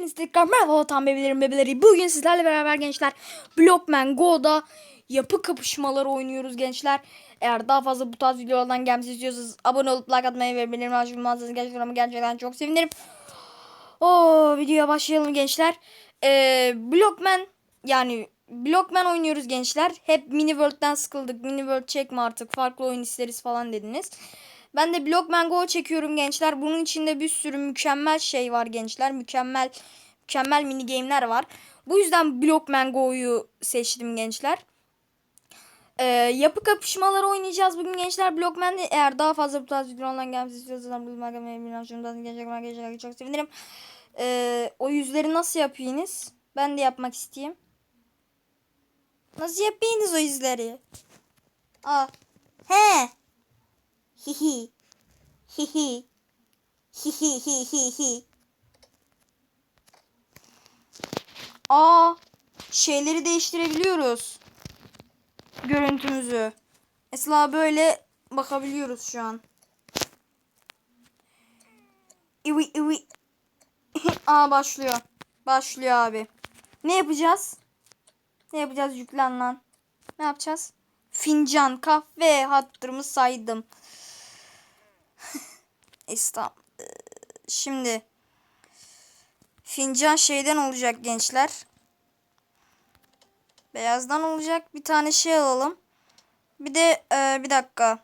Hepiniz tekrar merhaba tam bebelerim bebeleri. Bugün sizlerle beraber gençler Blockman Go'da yapı kapışmaları oynuyoruz gençler. Eğer daha fazla bu tarz videolardan gelmesi istiyorsanız abone olup like atmayı ve bildirim açmayı gençler ama gerçekten çok sevinirim. Oo videoya başlayalım gençler. Ee, Blockman yani Blockman oynuyoruz gençler. Hep Mini World'den sıkıldık. Mini World çekme artık farklı oyun isteriz falan dediniz. Ben de Blockman Go çekiyorum gençler. Bunun içinde bir sürü mükemmel şey var gençler. Mükemmel mükemmel mini game'ler var. Bu yüzden Blockman Go'yu seçtim gençler. Ee, yapı kapışmaları oynayacağız bugün gençler. Blockman'de eğer daha fazla bu tarz videolardan gelmesi istiyorsanız Go'yu gerçekten gerçekten çok sevinirim. Ee, o yüzleri nasıl yapıyorsunuz? Ben de yapmak isteyeyim. Nasıl yapıyorsunuz o yüzleri? Aa. He. Hihi. Hihi. Hihi hi hi hi. Aa, şeyleri değiştirebiliyoruz. Görüntümüzü. Mesela böyle bakabiliyoruz şu an. İvi ivi. Aa başlıyor. Başlıyor abi. Ne yapacağız? Ne yapacağız yüklen lan. Ne yapacağız? Fincan, kahve hatırımı saydım. İstam. Şimdi fincan şeyden olacak gençler. Beyazdan olacak. Bir tane şey alalım. Bir de e, bir dakika.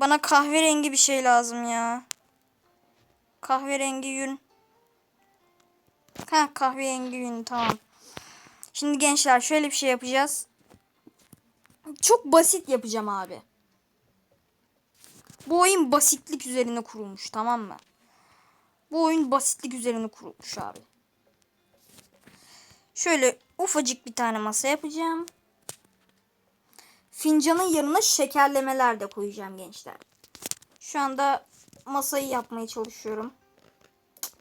Bana kahverengi bir şey lazım ya. Kahverengi yün. Ha kahverengi yün tamam. Şimdi gençler şöyle bir şey yapacağız. Çok basit yapacağım abi. Bu oyun basitlik üzerine kurulmuş tamam mı? Bu oyun basitlik üzerine kurulmuş abi. Şöyle ufacık bir tane masa yapacağım. Fincanın yanına şekerlemeler de koyacağım gençler. Şu anda masayı yapmaya çalışıyorum.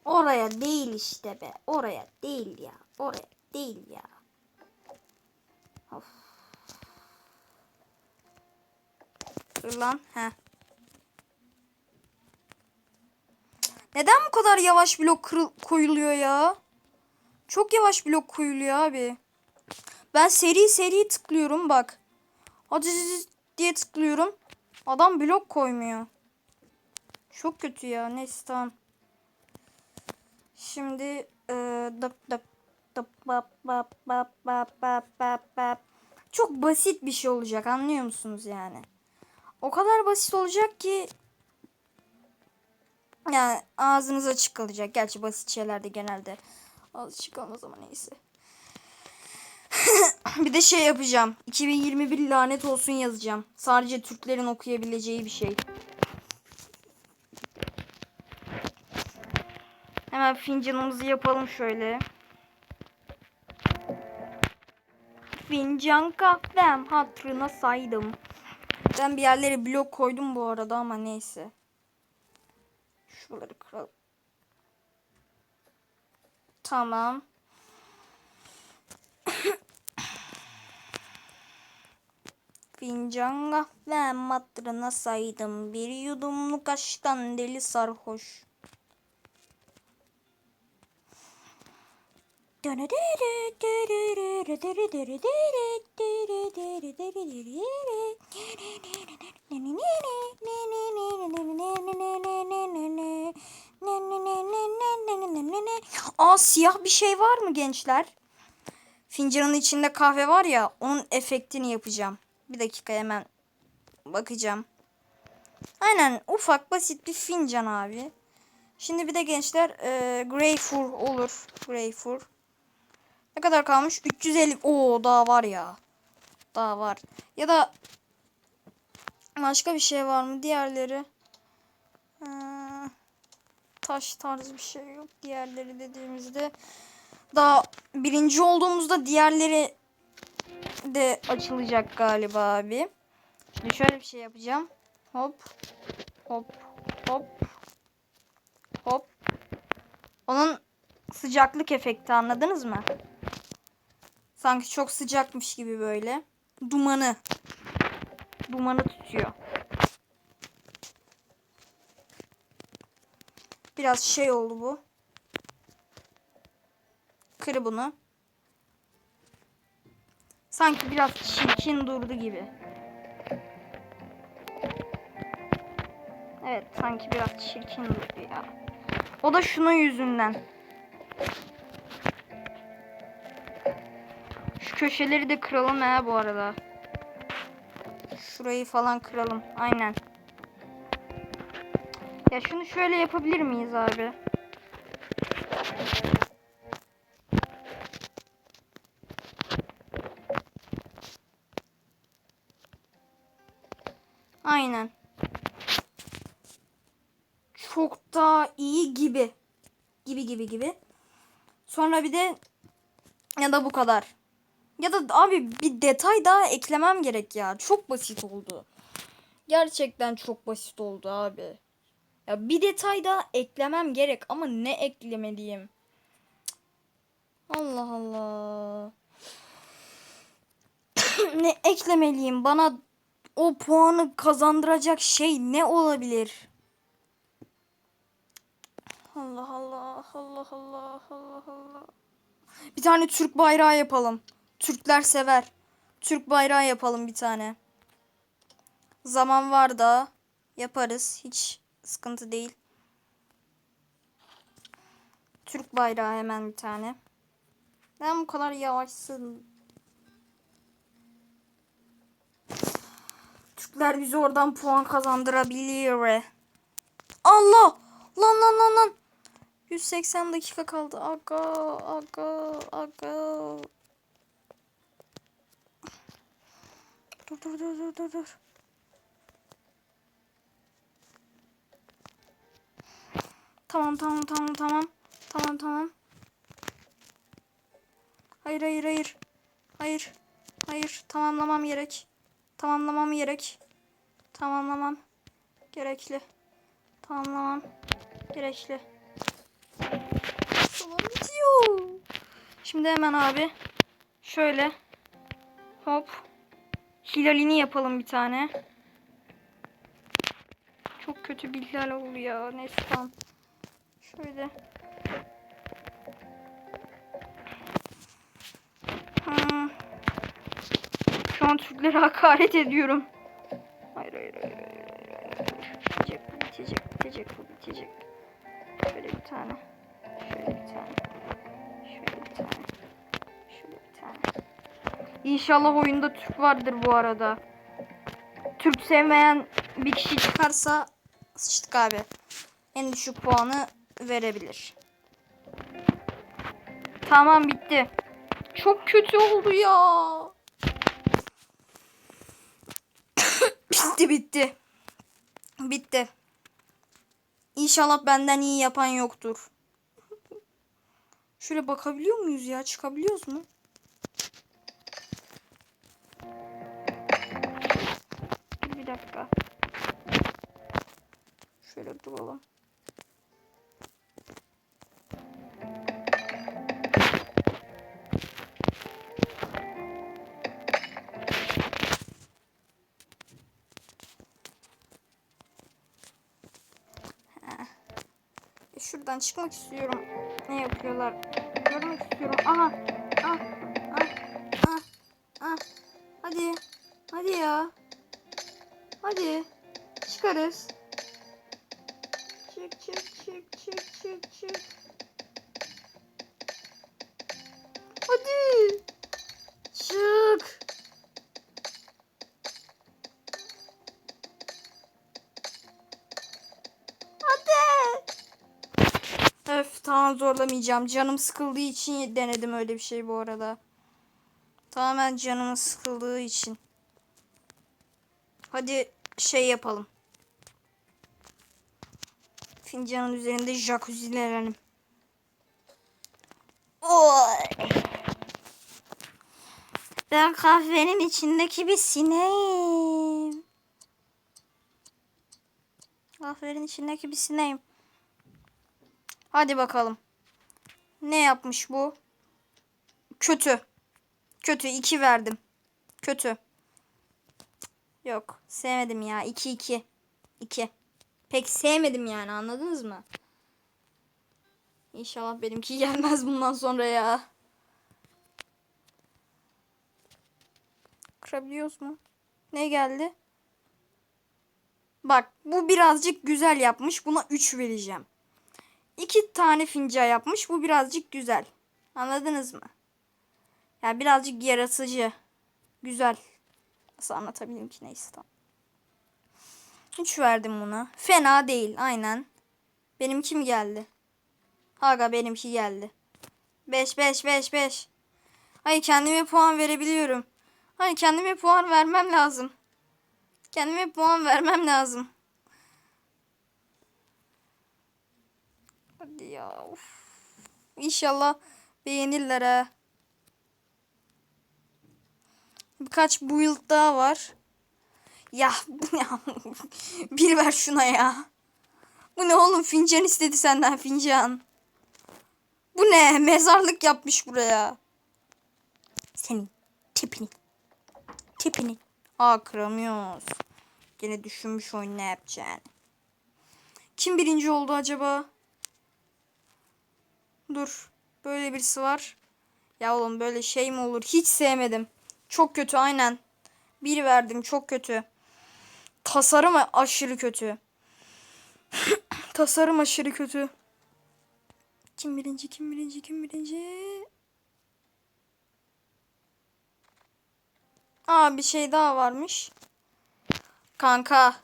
Oraya değil işte be. Oraya değil ya. Oraya değil ya. Of. Dur lan. Heh. Neden bu kadar yavaş blok kırıl koyuluyor ya? Çok yavaş blok koyuluyor abi. Ben seri seri tıklıyorum bak. Hadi diye tıklıyorum. Adam blok koymuyor. Çok kötü ya. Neyse tamam. Şimdi. Çok basit bir şey olacak anlıyor musunuz yani? O kadar basit olacak ki yani ağzınız açık kalacak. Gerçi basit şeyler de genelde ağız açık kalmaz ama neyse. bir de şey yapacağım. 2021 lanet olsun yazacağım. Sadece Türklerin okuyabileceği bir şey. Hemen fincanımızı yapalım şöyle. Fincan kahvem hatırına saydım. Ben bir yerlere blok koydum bu arada ama neyse. Şuraları kıralım. Tamam. Fincan kahvem hatırına saydım. Bir yudumluk aşktan deli sarhoş. Aa siyah bir şey var mı gençler? Fincanın içinde kahve var ya onun efektini yapacağım. Bir dakika hemen bakacağım. Aynen ufak basit bir fincan abi. Şimdi bir de gençler e, Greyfur olur. Greyfur. Ne kadar kalmış? 350. Oo daha var ya. Daha var. Ya da başka bir şey var mı? Diğerleri. Ee, taş tarzı bir şey yok. Diğerleri dediğimizde daha birinci olduğumuzda diğerleri de açılacak galiba abi. Şimdi şöyle bir şey yapacağım. Hop. Hop. Hop. Hop. Onun sıcaklık efekti anladınız mı? Sanki çok sıcakmış gibi böyle. Dumanı. Dumanı tutuyor. Biraz şey oldu bu. Kır bunu. Sanki biraz çirkin durdu gibi. Evet sanki biraz çirkin durdu ya. O da şunun yüzünden. Köşeleri de kıralım ha bu arada. Şurayı falan kıralım. Aynen. Ya şunu şöyle yapabilir miyiz abi? Aynen. Çok daha iyi gibi. Gibi gibi gibi. Sonra bir de ya da bu kadar. Ya da abi bir detay daha eklemem gerek ya. Çok basit oldu. Gerçekten çok basit oldu abi. Ya bir detay daha eklemem gerek ama ne eklemeliyim? Allah Allah. ne eklemeliyim? Bana o puanı kazandıracak şey ne olabilir? Allah Allah Allah Allah Allah Allah. Bir tane Türk bayrağı yapalım. Türkler sever. Türk bayrağı yapalım bir tane. Zaman var da yaparız. Hiç sıkıntı değil. Türk bayrağı hemen bir tane. Neden bu kadar yavaşsın? Türkler bize oradan puan kazandırabilir. Allah! Lan lan lan lan. 180 dakika kaldı. Aga aga aga. Dur dur dur dur dur dur. Tamam tamam tamam tamam. Tamam tamam. Hayır hayır hayır. Hayır. Hayır. Tamamlamam gerek. Tamamlamam gerek. Tamamlamam gerekli. Tamamlamam gerekli. Tamam bitiyor. Şimdi hemen abi şöyle hop hilalini yapalım bir tane. Çok kötü bir hilal oldu ya. Neyse tamam. Şöyle. Hmm. Şu an Türklere hakaret ediyorum. Hayır hayır hayır. Bitecek bitecek bitecek bitecek. Şöyle bir tane. Şöyle bir tane. İnşallah oyunda Türk vardır bu arada. Türk sevmeyen bir kişi çıkarsa sıçtık abi. En düşük puanı verebilir. Tamam bitti. Çok kötü oldu ya. bitti bitti. Bitti. İnşallah benden iyi yapan yoktur. Şöyle bakabiliyor muyuz ya? Çıkabiliyoruz mu? Şöyle duralım. E, Şuradan çıkmak istiyorum. Ne yapıyorlar? Görmek istiyorum. Aha. Ah. Ah. Ah. Ah. Hadi. Hadi ya. Hadi. Çıkarız. Tamam zorlamayacağım. Canım sıkıldığı için denedim öyle bir şey bu arada. Tamamen canımın sıkıldığı için. Hadi şey yapalım. Fincanın üzerinde jacuzzilerelim. Oy. Ben kahvenin içindeki bir sineğim. Kahvenin içindeki bir sineğim. Hadi bakalım. Ne yapmış bu? Kötü. Kötü. 2 verdim. Kötü. Yok. Sevmedim ya. 2 2. 2. Pek sevmedim yani anladınız mı? İnşallah benimki gelmez bundan sonra ya. Kırabiliyoruz mu? Ne geldi? Bak bu birazcık güzel yapmış. Buna 3 vereceğim. İki tane finca yapmış. Bu birazcık güzel. Anladınız mı? Yani birazcık yaratıcı. Güzel. Nasıl anlatabilirim ki neyse tamam. 3 verdim buna. Fena değil aynen. Benim kim geldi? Aga benimki geldi. 5 5 5 5. Hayır kendime puan verebiliyorum. Hayır kendime puan vermem lazım. Kendime puan vermem lazım. Hadi ya. Uf. İnşallah beğenirler ha. Birkaç build daha var. Ya bu ne? Bir ver şuna ya. Bu ne oğlum fincan istedi senden fincan. Bu ne? Mezarlık yapmış buraya. Senin tipini. Tipini. Aa kıramıyoruz. Gene düşünmüş oyun ne yapacağını. Kim birinci oldu acaba? Dur. Böyle birisi var. Ya oğlum böyle şey mi olur? Hiç sevmedim. Çok kötü aynen. Bir verdim çok kötü. Tasarım aşırı kötü. Tasarım aşırı kötü. Kim birinci kim birinci kim birinci? Aa bir şey daha varmış. Kanka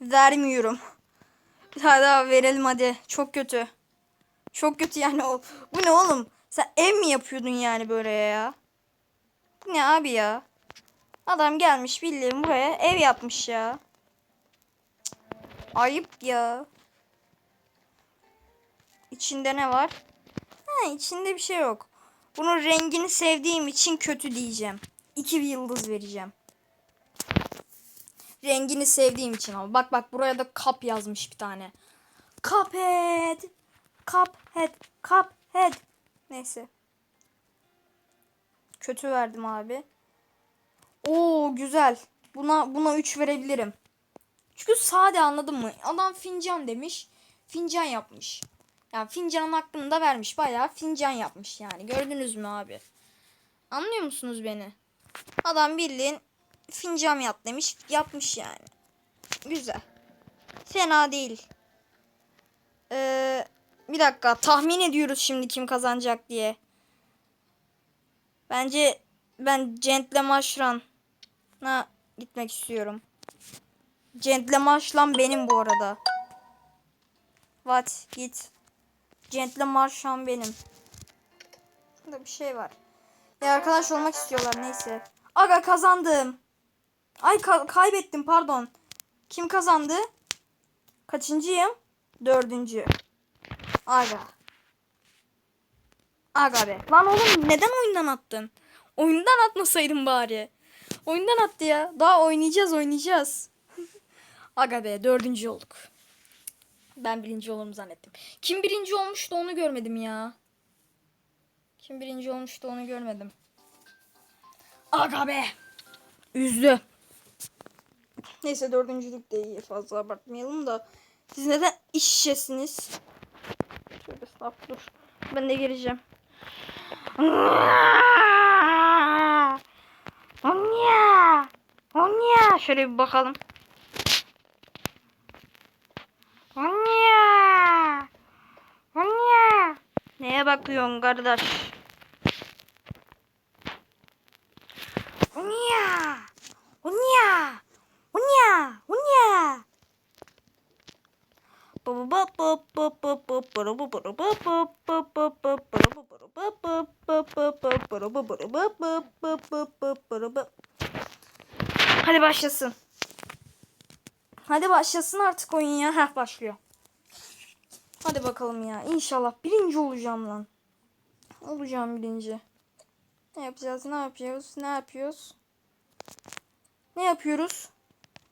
vermiyorum. Daha daha verelim hadi. Çok kötü. Çok kötü yani o. Bu ne oğlum? Sen ev mi yapıyordun yani böyle ya? Bu ne abi ya? Adam gelmiş bildiğin buraya ev yapmış ya. Cık, Ayıp ya. İçinde ne var? Ha içinde bir şey yok. Bunun rengini sevdiğim için kötü diyeceğim. İki bir yıldız vereceğim. Rengini sevdiğim için ama. Bak bak buraya da kap yazmış bir tane. Cuphead. Cuphead. Cuphead. Neyse. Kötü verdim abi. Oo güzel. Buna buna 3 verebilirim. Çünkü sade anladın mı? Adam fincan demiş. Fincan yapmış. Yani fincanın hakkını da vermiş. Bayağı fincan yapmış yani. Gördünüz mü abi? Anlıyor musunuz beni? Adam bildiğin fincan yap demiş. Yapmış yani. Güzel. Fena değil. Ee, bir dakika. Tahmin ediyoruz şimdi kim kazanacak diye. Bence ben Gentle Mushroom'a gitmek istiyorum. Gentle Mushroom benim bu arada. What? Git. Gentle Mushroom benim. Burada bir şey var. Ya arkadaş olmak istiyorlar neyse. Aga kazandım. Ay ka- kaybettim pardon. Kim kazandı? Kaçıncıyım? Dördüncü. Aga. Aga be. Lan oğlum neden oyundan attın? Oyundan atmasaydın bari. Oyundan attı ya. Daha oynayacağız oynayacağız. Aga be dördüncü olduk. Ben birinci olurum zannettim. Kim birinci olmuştu onu görmedim ya. Kim birinci olmuştu onu görmedim. Aga be. Üzdü. Neyse dördüncülük de iyi fazla abartmayalım da. Siz neden iş? Stop dur. Ben de gireceğim. Onya. Onya. Şöyle bir bakalım. Onya. Onya. Neye bakıyorsun kardeş? Onya. Onya. Onya. Onya. Hadi başlasın. Hadi başlasın artık oyun ya. Heh başlıyor. Hadi bakalım ya. İnşallah birinci olacağım lan. Olacağım birinci. Ne yapacağız? Ne yapıyoruz? Ne yapıyoruz? Ne yapıyoruz?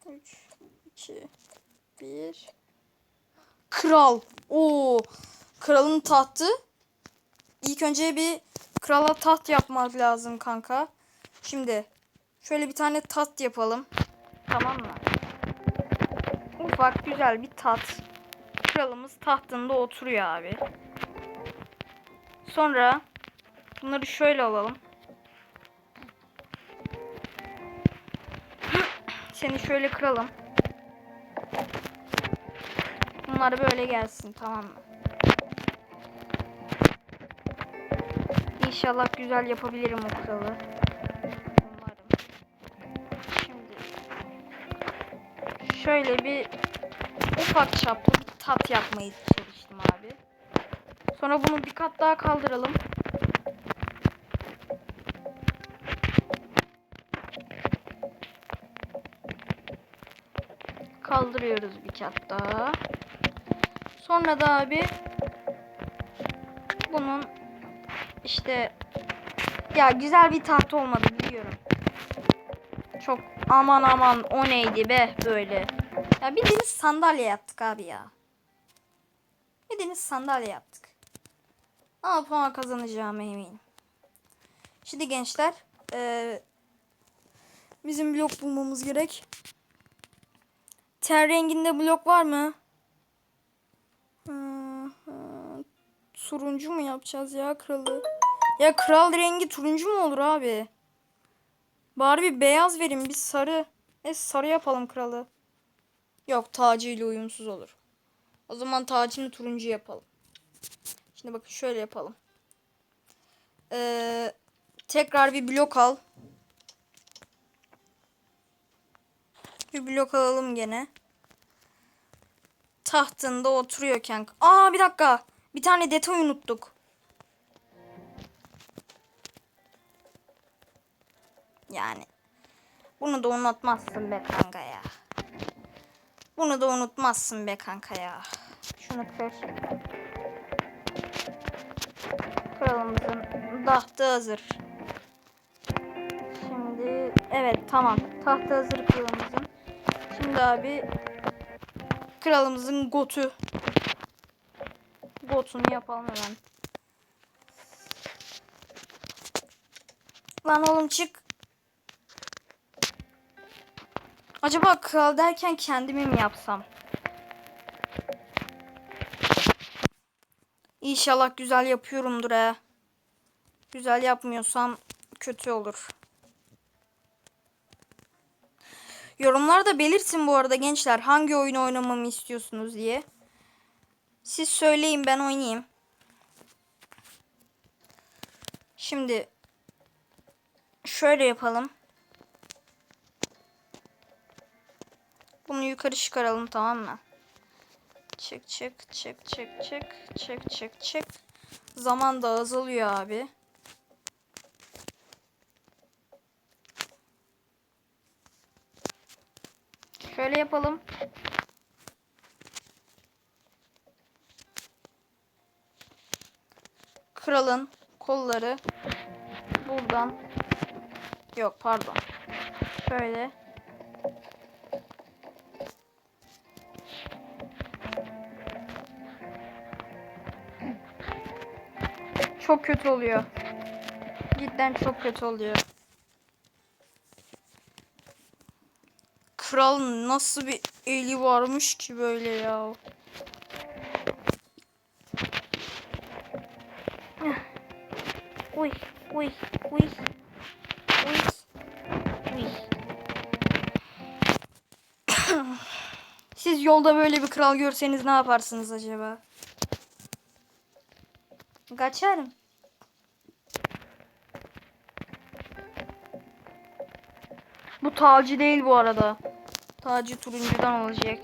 3 2 1 Kral. Oo. Kralın tahtı. İlk önce bir krala taht yapmak lazım kanka. Şimdi şöyle bir tane taht yapalım. Tamam mı? Ufak güzel bir tat. Kralımız tahtında oturuyor abi. Sonra bunları şöyle alalım. Seni şöyle kıralım. Bunlar böyle gelsin tamam mı? İnşallah güzel yapabilirim o kralı. Umarım. Şimdi şöyle bir ufak çaplı bir tat yapmayı çalıştım abi. Sonra bunu bir kat daha kaldıralım. Kaldırıyoruz bir kat daha. Sonra da abi bunun işte ya güzel bir tahta olmadı biliyorum. Çok aman aman o neydi be böyle. Ya bildiğiniz sandalye yaptık abi ya. Bildiğiniz sandalye yaptık. Ama puan kazanacağıma eminim. Şimdi gençler eee, bizim blok bulmamız gerek. Ten renginde blok var mı? Turuncu mu yapacağız ya kralı? Ya kral rengi turuncu mu olur abi? Bari bir beyaz verin bir sarı. E sarı yapalım kralı. Yok tacıyla uyumsuz olur. O zaman tacını turuncu yapalım. Şimdi bakın şöyle yapalım. Ee, tekrar bir blok al. Bir blok alalım gene. Tahtında oturuyorken. Aa bir dakika. Bir tane detay unuttuk. Yani. Bunu da unutmazsın be kanka ya. Bunu da unutmazsın be kanka ya. Şunu kır. Kralımızın tahtı hazır. Şimdi evet tamam. Tahtı hazır kralımızın. Şimdi abi kralımızın gotu. Gotunu yapalım hemen. Lan oğlum çık. Acaba kral derken kendimi mi yapsam? İnşallah güzel yapıyorumdur he. Güzel yapmıyorsam kötü olur. Yorumlarda belirtin bu arada gençler hangi oyunu oynamamı istiyorsunuz diye. Siz söyleyin ben oynayayım. Şimdi şöyle yapalım. Bunu yukarı çıkaralım tamam mı? Çık çık çık çık çık çık çık çık. Zaman da azalıyor abi. Şöyle yapalım. Kralın kolları buradan yok pardon. Şöyle Çok kötü oluyor. Cidden çok kötü oluyor. Kral nasıl bir eli varmış ki böyle ya. Uy, uy, uy. Uy. Uy. Siz yolda böyle bir kral görseniz ne yaparsınız acaba? Kaçarım. Bu tacı değil bu arada. Tacı turuncudan olacak.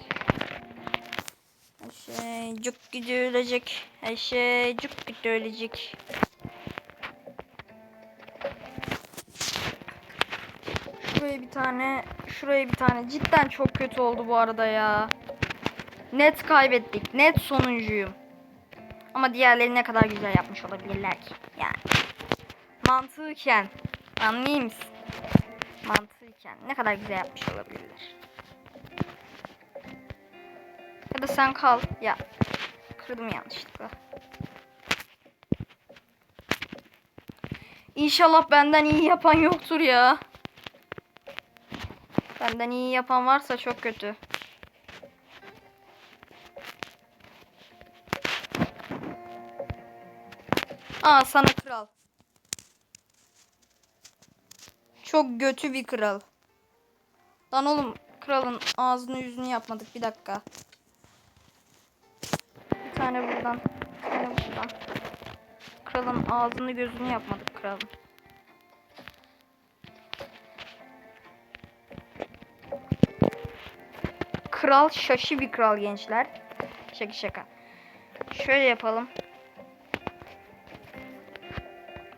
Her şey cuk gibi ölecek. Her şey cuk gibi ölecek. Şuraya bir tane, şuraya bir tane. Cidden çok kötü oldu bu arada ya. Net kaybettik. Net sonuncuyum. Ama diğerleri ne kadar güzel yapmış olabilirler ki. Yani. Mantıken. Anlayayım mısın? Mantıken. Ne kadar güzel yapmış olabilirler. Ya da sen kal. Ya. Kırdım yanlışlıkla. İnşallah benden iyi yapan yoktur ya. Benden iyi yapan varsa çok kötü. Aa sana kral. Çok götü bir kral. Lan oğlum kralın ağzını yüzünü yapmadık. Bir dakika. Tane buradan. Bir tane buradan. Kralın ağzını gözünü yapmadık kralın. Kral şaşı bir kral gençler. Şaka şaka. Şöyle yapalım.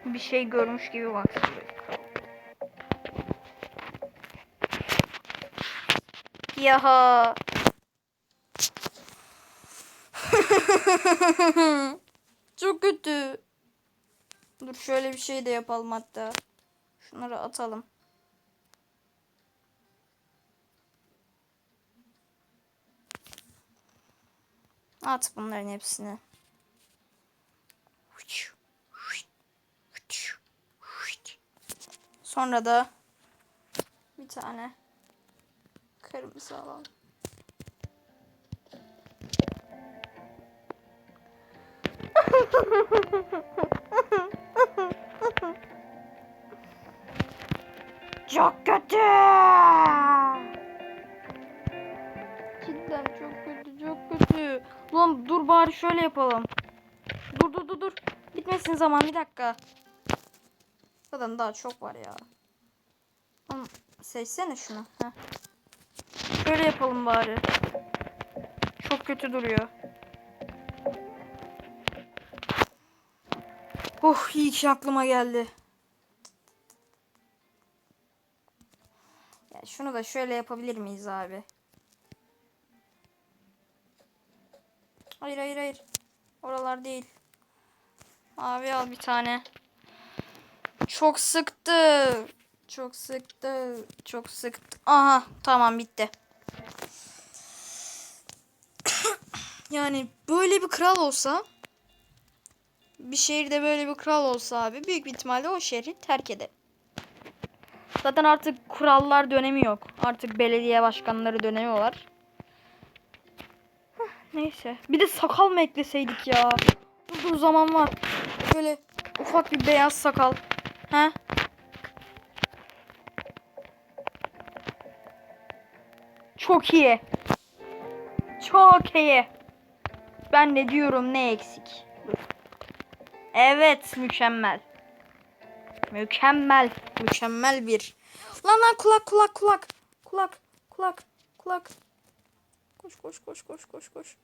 Bir şey görmüş gibi baksın. Yaha. Çok kötü. Dur şöyle bir şey de yapalım hatta. Şunları atalım. At bunların hepsini. Sonra da bir tane kırmızı alalım. Çok kötü. Cidden çok kötü, çok kötü. Ulan dur bari şöyle yapalım. Dur dur dur dur. Bitmesin zaman bir dakika. Zaten daha çok var ya. Oğlum seçsene şunu. Heh. Şöyle yapalım bari. Çok kötü duruyor. Oh iyi ki aklıma geldi. Ya şunu da şöyle yapabilir miyiz abi? Hayır hayır hayır. Oralar değil. Abi al bir tane. Çok sıktı. Çok sıktı. Çok sıktı. Aha tamam bitti. yani böyle bir kral olsa bir şehirde böyle bir kral olsa abi büyük bir ihtimalle o şehri terk eder. Zaten artık kurallar dönemi yok. Artık belediye başkanları dönemi var. Neyse. Bir de sakal mı ekleseydik ya? Dur dur zaman var. Böyle ufak bir beyaz sakal. He? Çok iyi. Çok iyi. Ben ne diyorum ne eksik. Dur. Evet mükemmel. Mükemmel. Mükemmel bir. Lan lan kulak kulak kulak. Kulak kulak kulak. Koş koş koş koş koş koş.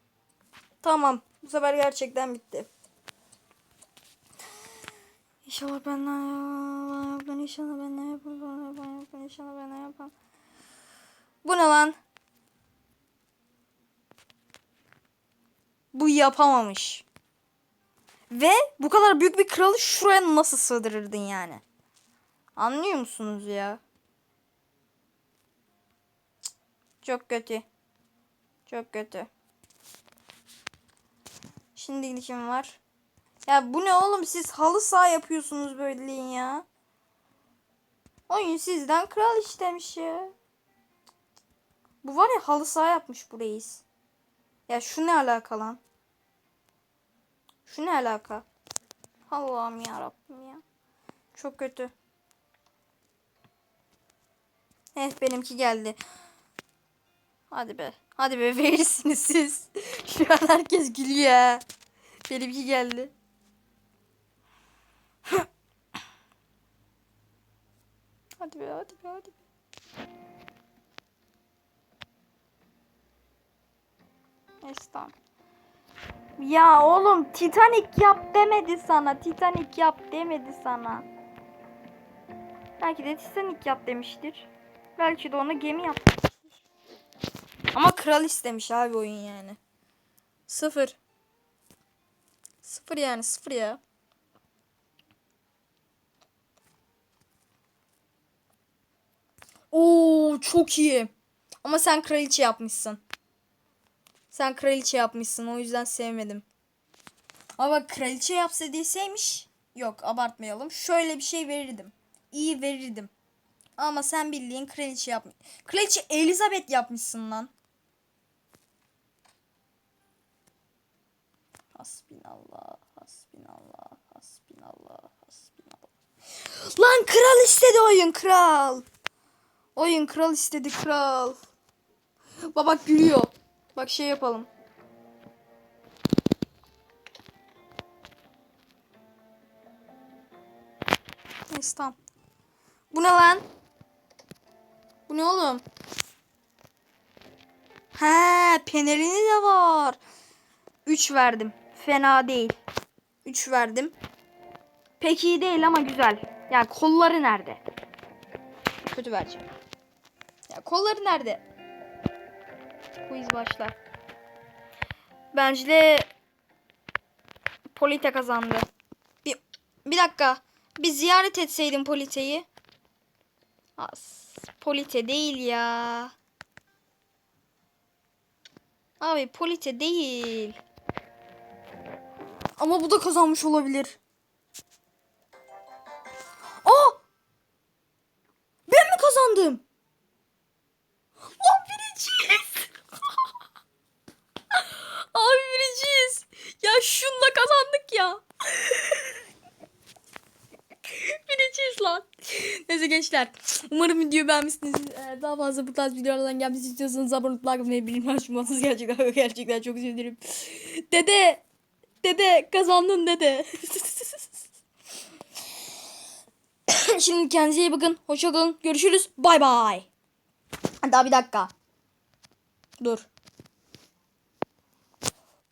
Tamam. Bu sefer gerçekten bitti. İnşallah ben ne yapayım? İnşallah ben ne yapayım? İnşallah ben ne yapayım? Bu ne lan? Bu yapamamış. Ve bu kadar büyük bir kralı şuraya nasıl sığdırırdın yani? Anlıyor musunuz ya? Çok kötü. Çok kötü. Şimdi kim var? Ya bu ne oğlum siz halı saha yapıyorsunuz böyleyin ya. Oyun sizden kral istemiş ya. Bu var ya halı saha yapmış bu reis. Ya şu ne alaka lan? Şu ne alaka? Allah'ım ya Rabbim ya. Çok kötü. Eh benimki geldi. Hadi be. Hadi be verirsiniz siz. Şu an herkes gülüyor. Benimki geldi. hadi be hadi be hadi be. Neyse. Ya oğlum Titanic yap demedi sana. Titanic yap demedi sana. Belki de Titanic yap demiştir. Belki de ona gemi yapmıştır. Ama kral istemiş abi oyun yani. Sıfır. Sıfır yani sıfır ya. Oo çok iyi. Ama sen kraliçe yapmışsın. Sen kraliçe yapmışsın o yüzden sevmedim. Ama kraliçe yapsa deseymiş. Yok abartmayalım. Şöyle bir şey verirdim. İyi verirdim. Ama sen bildiğin kraliçe yapmış. Kraliçe Elizabeth yapmışsın lan. Hasbinallah, hasbinallah, hasbinallah, hasbinallah. Lan kral istedi oyun kral. Oyun kral istedi kral. Bak gülüyor. Bak şey yapalım. Neyse tamam. Bu ne lan? Bu ne oğlum? He, penerini de var. 3 verdim. Fena değil. 3 verdim. Pek iyi değil ama güzel. Yani kolları nerede? Kötü vereceğim. Ya kolları nerede? Quiz başlar. Bence de Polite kazandı. Bir, bir dakika. Bir ziyaret etseydim Polite'yi. As, Polite değil ya. Abi Polite değil. Ama bu da kazanmış olabilir. Umarım videoyu beğenmişsiniz. Eğer daha fazla bu tarz videolardan gelmesi istiyorsanız abone olup like atmayı bildirim açmanız gerçekten gerçekten çok sevinirim. Dede. Dede kazandın dede. Şimdi kendinize iyi bakın. Hoşça kalın. Görüşürüz. Bay bay. Daha bir dakika. Dur.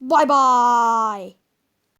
Bay bay.